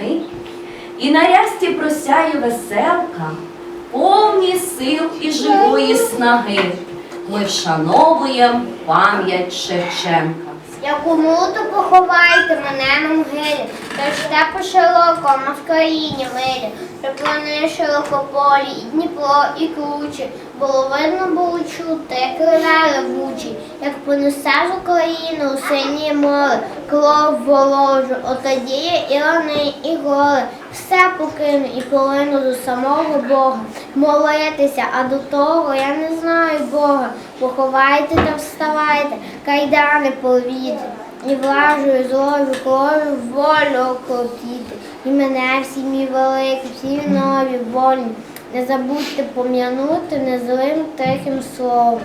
сніги, і на просяє веселка, повні сил і живої снаги. Ми вшановуємо пам'ять Шевченка. Яку муту поховайте мене на могилі, та степу широкому в країні милі, приплани широкополі, і Дніпро, і кручі, було видно, було чути, крила ревучі, як понесе з України у синє море, кров ворожу, отодіє і лани, і гори, все покину і полину до самого Бога, молитися, а до того я не знаю Бога, поховайте та вставайте, кайдани повіти, і влажою злою кров'ю волю окропіти, і мене всі мій великі, всі нові волі. Не забудьте пом'янути незлим тихим словом.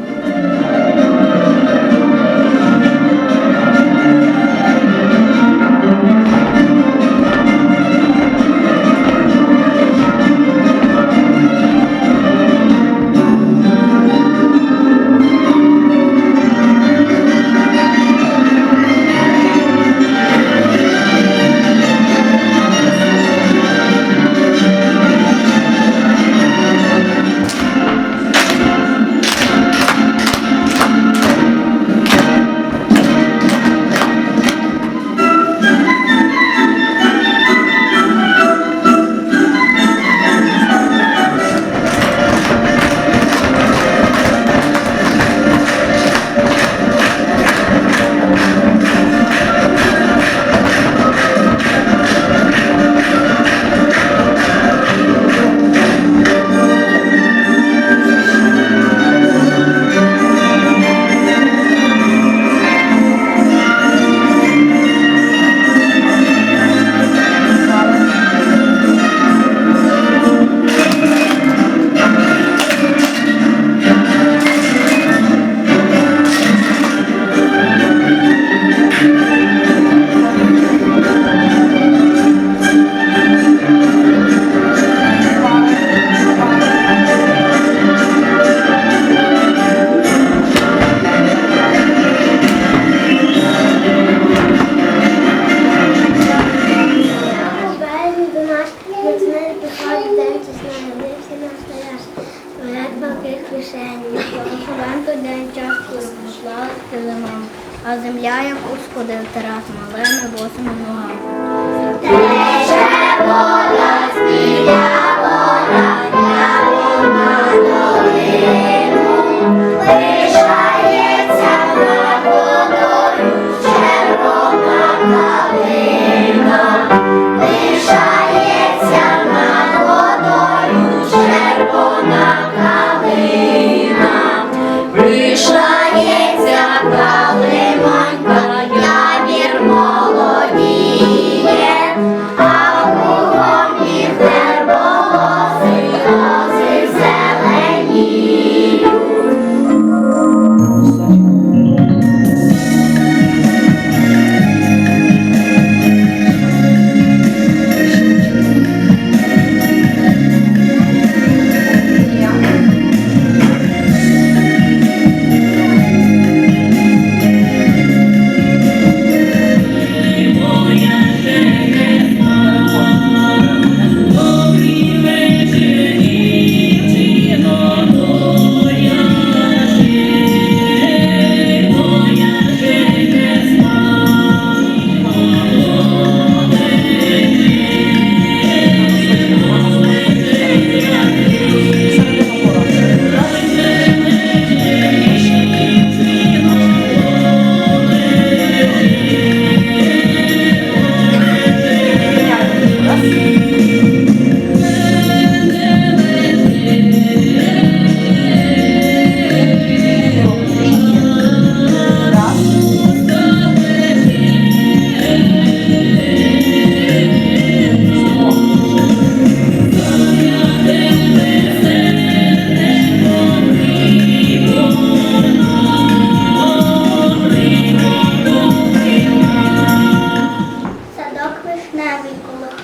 Малими босими ногами.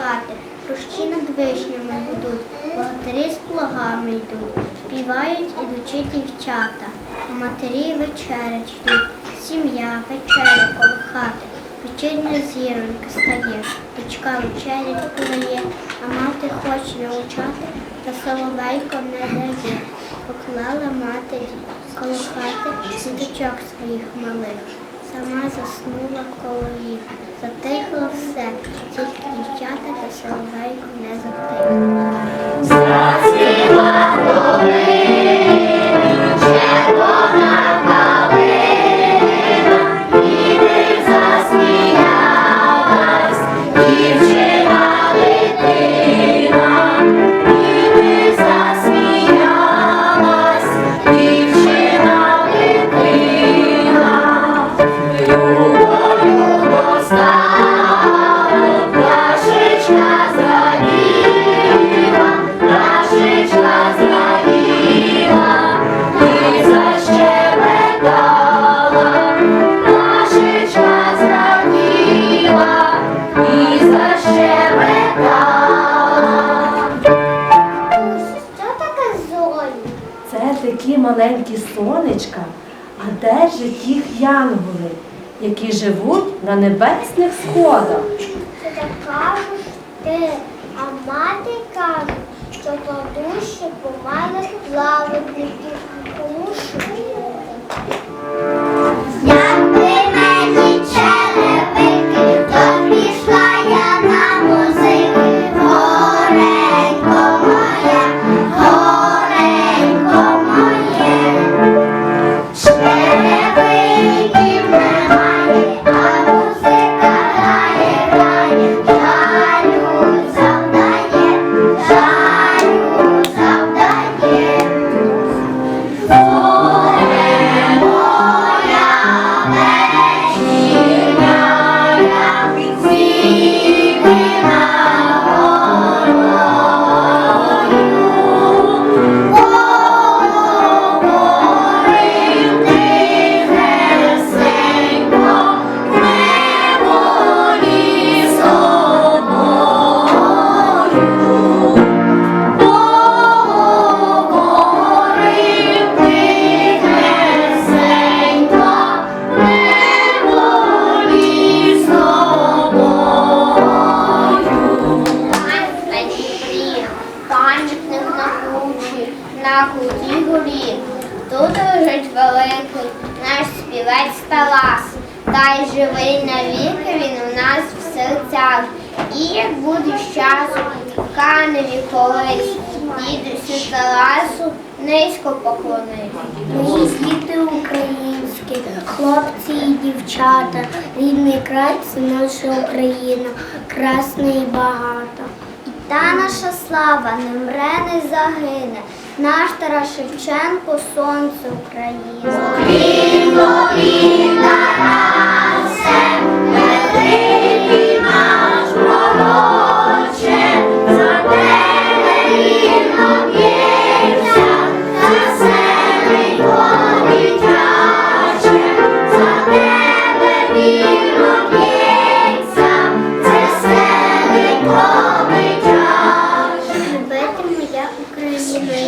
Хати, кущі над вишнями гудуть, богатирі з плугами йдуть, співають ідучі дівчата, а матері вечерять йдуть, сім'я вечеря коло хати, Вечірня зіронька стає, дочка вечері подає, а мати хоче навчати, та соловейко не дає. Поклала мати коло хати діточок своїх малих. Сама заснула коло їх. Затихло все, тільки дівчата та соловейко не затихло. Що маленькі сонечка, а де ж їх янголи, які живуть на небесних сходах? Це так кажеш ти, а мати каже, що то душі помалих плавальників тому Якби співець Та й живий навіки він у нас в серцях. І як буде з часу в каневі колись, дідусю Таласу низько поклонись. Мої діти українські, хлопці і дівчата, рідний край це наша Україна, красна і багата. І та наша слава не мре, не загине, наш Тарас Шевченко, сонце України.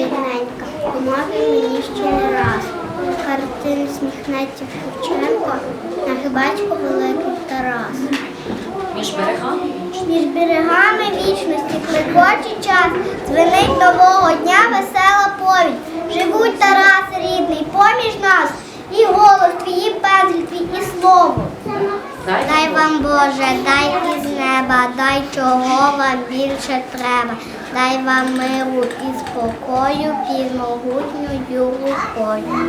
Рідненька, помоги мені ще не раз. Картин сміхнеться Шевченко, на хибачку великий Тарас. Між берегами. Між берегами вічності кликоче час, дзвенить нового дня весела повідь. Живуть Тарас рідний поміж нас, і голос твій, і пензль твій, і слово. Дай вам Боже, дай із неба, дай чого вам більше треба. Дай вам миру і спокою під могутньою рукою.